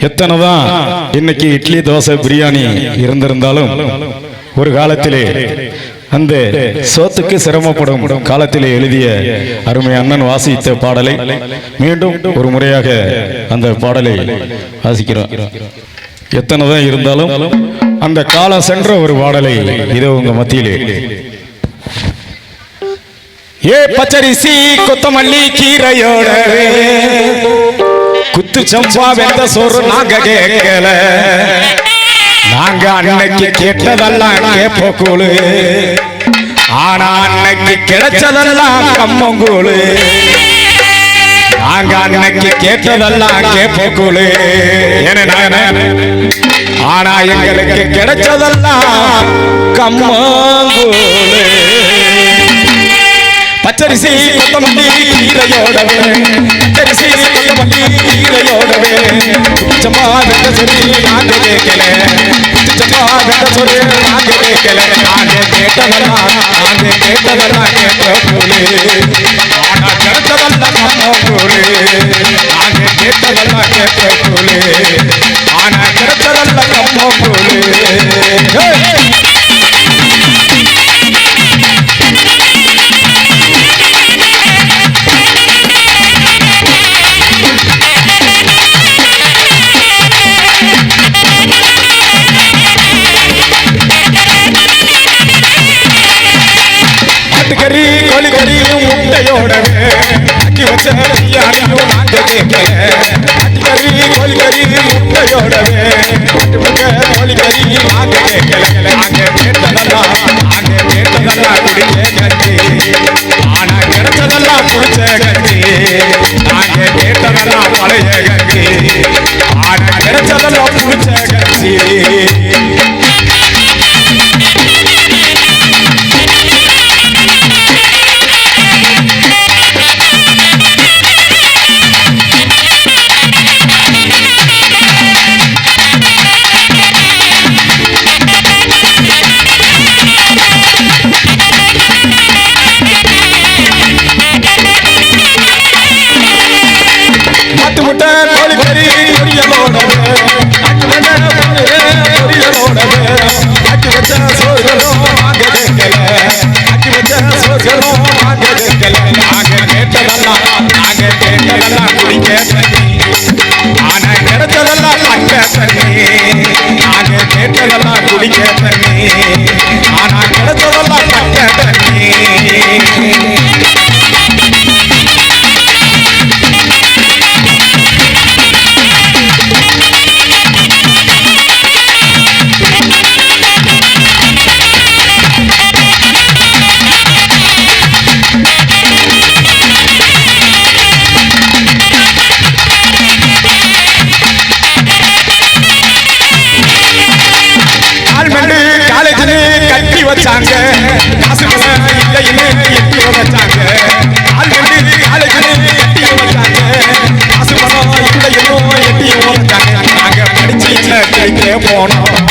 எத்தனை தான் இன்னைக்கு இட்லி தோசை பிரியாணி இருந்திருந்தாலும் ஒரு காலத்திலே அந்த சோத்துக்கு சிரமப்படும் காலத்திலே எழுதிய அருமை அண்ணன் வாசித்த பாடலை மீண்டும் ஒரு முறையாக அந்த பாடலை வாசிக்கிறோம். எத்தனை தான் இருந்தாலும் அந்த காலம் சென்ற ஒரு பாடலை இதோ உங்க மத்தியிலே. ஏ பச்சரிசி கொத்தமல்லி கீரையோட குத்து சம்பா வெந்த சோறு நாங்க கேட்கல. நாங்க அன்னைக்கு கேட்டதெல்லாம் கேப்பக்கூழு ஆனா அன்னைக்கு கிடைச்சதெல்லாம் கம்மங்கூழு நாங்க அன்னைக்கு கேட்டதெல்லாம் கேப்பக்கூழு ஏன ஆனா எங்களுக்கு கிடைச்சதெல்லாம் கம்மங்கூழு பச்சரிசி கொத்தமல்லி கீரையோடவே. பச்சரிசி கொத்தமல்லி கீரையோடவே. சுச்சமா வெட்ட சொல்லி நாங்க கேட்கல. சுச்சமா வெட்ட சொல்லி நாங்க கேட்கல. நாங்க கேட்டதெல்லாம் நாங்க கேட்டதெல்லாம் கேட்ட போலே ஆனா கிடைச்சதெல்லாம் நம்ம போலே நாங்க கேட்டதெல்லாம் கேட்ட போலே ஆனா கிடைச்சதெல்லாம் நம்ம போலே முட்டையோடவே போனோம்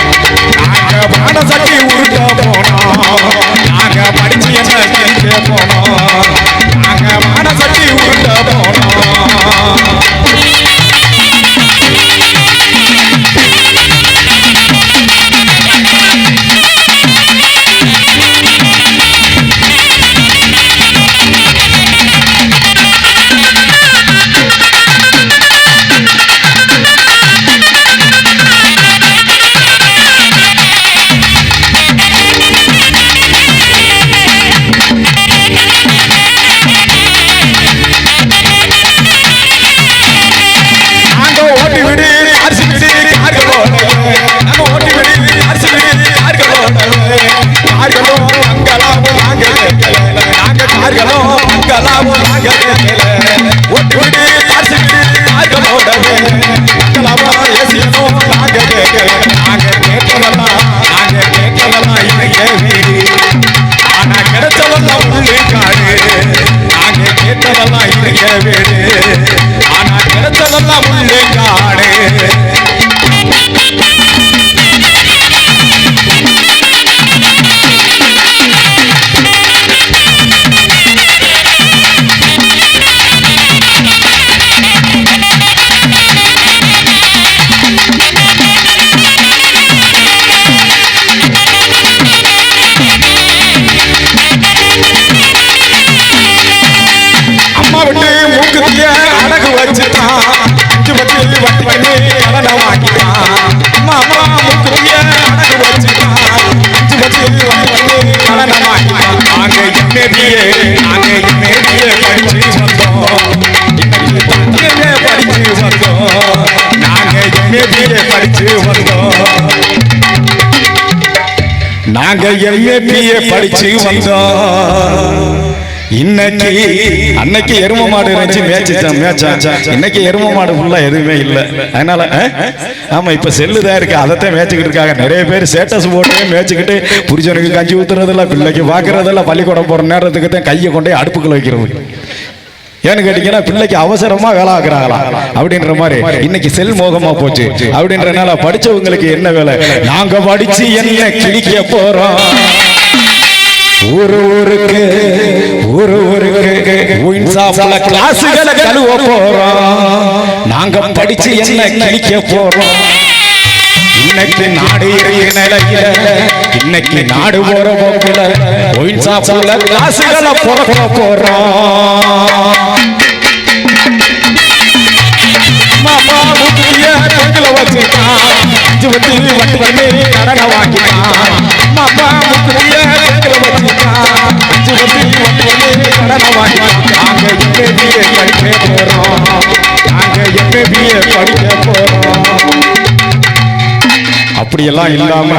நாங்க எம்ஏபிஏ படிச்சு வந்தோம் இன்னைக்கு அன்னைக்கு எரும மாடு இருந்துச்சு மேய்ச்சிச்சோம் மேய்ச்சான் இன்னைக்கு எரும மாடு ஃபுல்லா எதுவுமே இல்ல. அதனால ஆமா இப்ப செல்லுதான் இருக்கு. அதைத்தான் மேய்ச்சிக்கிட்டு இருக்காங்க. நிறைய பேர் ஸ்டேட்டஸ் போட்டு மேய்ச்சிக்கிட்டு புருஷனுக்கு கஞ்சி ஊத்துறதில்ல பிள்ளைக்கு பாக்குறதில்ல பள்ளிக்கூடம் போற நேரத்துக்கு தான் கையை கொண்டு அடுப்புக்குள்ள வைக்கிறது. ஏன்னு கேட்டீங்கன்னா பிள்ளைக்கு அவசரமா வேலை ஆக்குறாங்களா? அப்படின்ற மாதிரி. இன்னைக்கு செல் மோகமா போச்சு. அப்படின்றனால படிச்சவங்களுக்கு என்ன வேலை? நாங்க படிச்சு என்ன கிழிக்க போறோம்? ஒரு ஊருக்கு ஒரு ஊருக்கு ஒயின் கிளாஸுகளை கழுவ போறோம். நாங்க படிச்சு என்ன கிழிக்க போறோம்? இன்னைக்கு நாடு இருக்கிற நிலையில இன்னைக்கு நாடு போற போக்குல கோயில் ஷாப்ல காசுகளை போற. போறோம் மாமா முக்கிய தொங்கில வச்சுட்டான் அஞ்சு வட்டி வட்டி. அப்படியெல்லாம் இல்லாம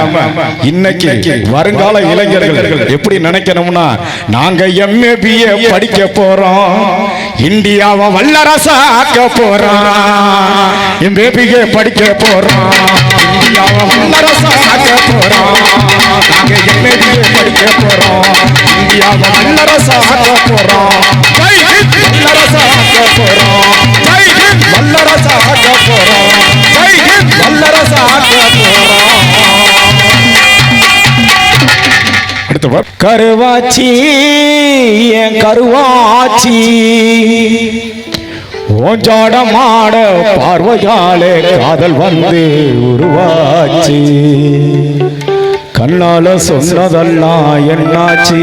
இன்னைக்கு வருங்கால இளைஞர்கள் எப்படி நினைக்கணும்னா நாங்க எம்ஏபிஏ படிக்க போறோம். இந்தியாவை வல்லரசாக்க போறோம். எம்ஏபிஏ படிக்க போறோம். இந்தியாவை வல்லரசாக்க போறோம். நாங்க எம்ஏபிஏ படிக்க போறோம். இந்தியாவை வல்லரசாக்க போறோம். வல்லரசாக்க போறோம். வல்லரசாக்க போறோம். வல்லரசாக்க போறோம். அடுத்தவர் கருவாச்சி என் கருவாச்சி. ஓஞ்சாட மாட பார்வையாலே காதல் வந்து உருவாச்சி. கண்ணால சொன்னதெல்லாம் என்னாச்சு?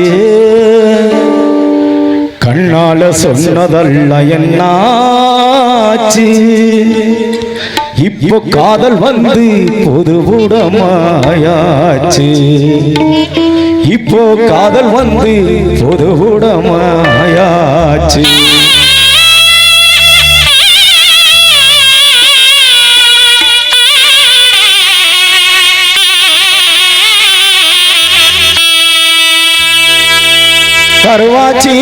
கண்ணால சொன்னதல்ல என்னாச்சு? இப்போ காதல் வந்து பொது உடமாயாச்சு இப்போ காதல் வந்து பொது உடமாயாச்சு கருவாச்சி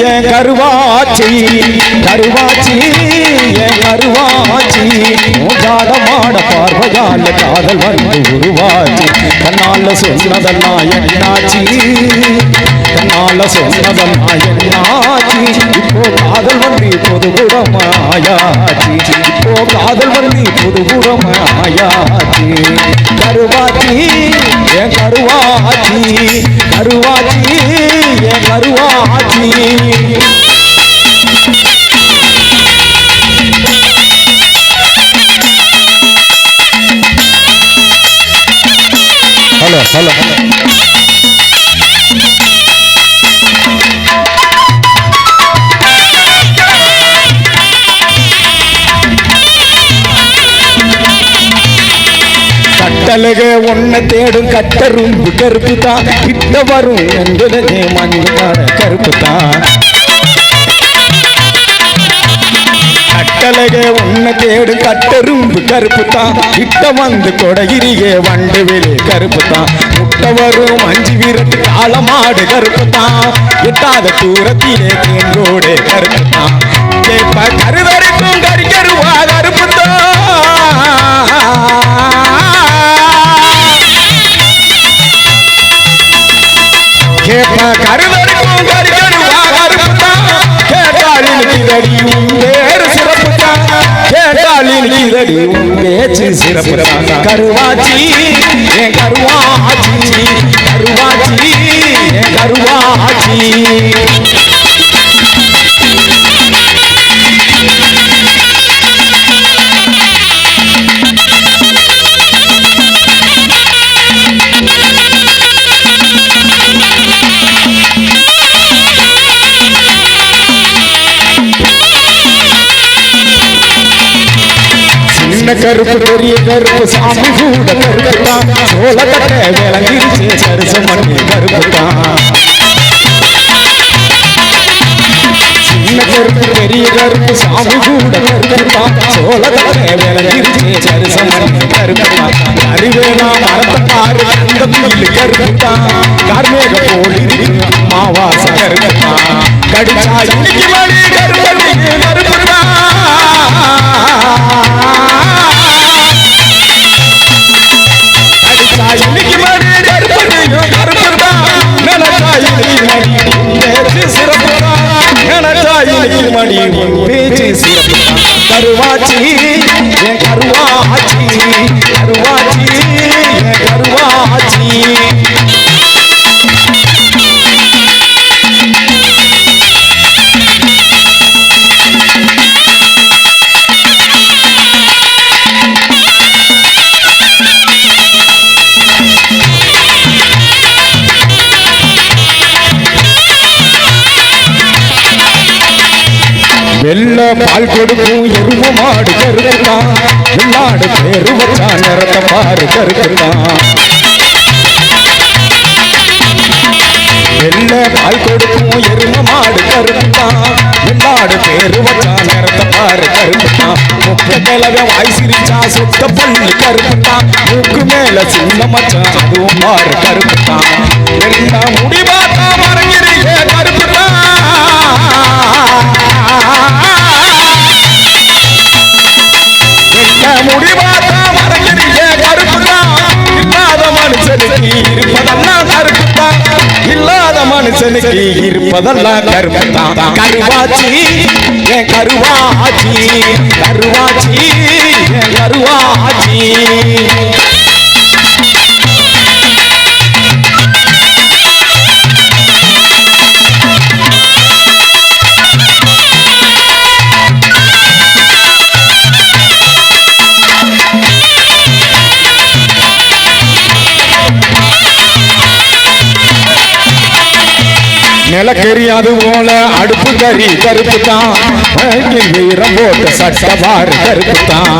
என் கருவாச்சி கருவாச்சி என் கருவாச்சி. மூஜாட மாட பார்வையால காதல் வந்து உருவாச்சி. கண்ணால சொன்னதெல்லாம் என்னாச்சி? கண்ணால சொன்னதெல்லாம் என்னாச்சு இப்போ காதல் வந்து பொதுபுறமாயாச்சி. இப்போ காதல் வந்து பொதுபுறமாயாச்சி. கருவாச்சி என் கருவாச்சி? கருவாச்சி என் கருவாச்சி? Hello hello. கலக ஒன்ன தேடும் கட்டரும் கருப்பு தான் கிட்ட வரும் என்பதே மஞ்சான கருப்பு தான் கட்டழக உன்ன தேடும் கட்டரும்பு கருப்பு தான் கிட்ட வந்து கொடகிரியே வண்டு வெளி கருப்பு தான் முட்டை வரும் அஞ்சு விரட்டு காலமாடு கருப்பு தான் எட்டாத தூரத்திலே தேங்கோடு கருப்பு தான் கருதறிப்பு கேப்ப கருதருக்கும் கரிகருவா கருப்பு தான் கிதடி உன் பேரு சிறப்பு தான் கேட்டாளின் கிதடி உன் பேச்சு சிறப்பு தான் கருவாச்சி என் கருவாச்சி கருவாச்சி என் கருவாச்சி. கருப்பு பெரிய கருப்பு சாமி கூட கருப்பு தான் சோழ கட்ட விளங்கிருச்சு சருச மணி கருப்பு தான் சின்ன கருப்பு பெரிய கருப்பு சாமி கூட கருப்பு தான் சோழ கட்ட விளங்கிருச்சு சருச மணி கருப்பு தான் அறிவேனா மரத்த பாரு அந்த குயில் கருப்பு தான் கார்மேக போலி மாவாச கருப்பு தான் கடிச்சா இன்னைக்கு நினைச்சா மணி உன் பேச்சு சிறப்புதான். கருவாச்சி என் கருவாச்சி கருவாச்சி வெள்ள பால் கொடுக்கும் எரும மாடு கருதான் வெள்ளாடு பேரு வச்சா நிறத்த பாரு கருதான் வெள்ள பால் கொடுக்கும் எரும மாடு கருத்தான் வெள்ளாடு பேரு வச்சா நிறத்த பாரு கருத்தான் முப்ப கிழவ வாய் சிரிச்சா சுத்த பள்ளி கருப்புத்தான் மூக்கு மேல சின்ன மச்சான் அதுவும் பாரு கருப்புத்தான் எல்லா முடி மனுஷனுக்கு இருப்பதெல்லாம் கருப்புதான் கருவாச்சி என் கருவாச்சி? கருவாச்சி நிலக்கரியாது போல அடுப்பு கறி கருப்பு தான் வீரம் போட்டு சட்டவாறு கருப்பு தான்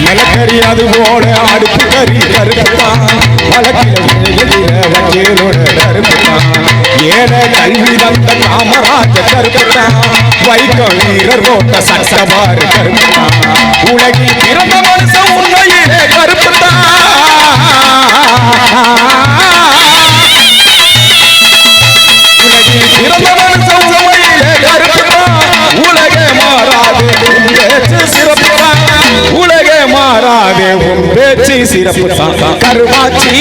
நிலக்கரியாது போல அடுப்பு கறி கருப்பு தான் வழக்கில கருப்பு தான் ஏழை கல்வி தந்த காமராஜ கருப்பு தான் வைக்கம் வீரர் போட்ட சட்டவாறு கருப்பு தான் உலகில் பிறந்த மனுஷன் உண்மையிலே கருப்பு தான் சிறப்பு சிறப்புதான். கருவாச்சி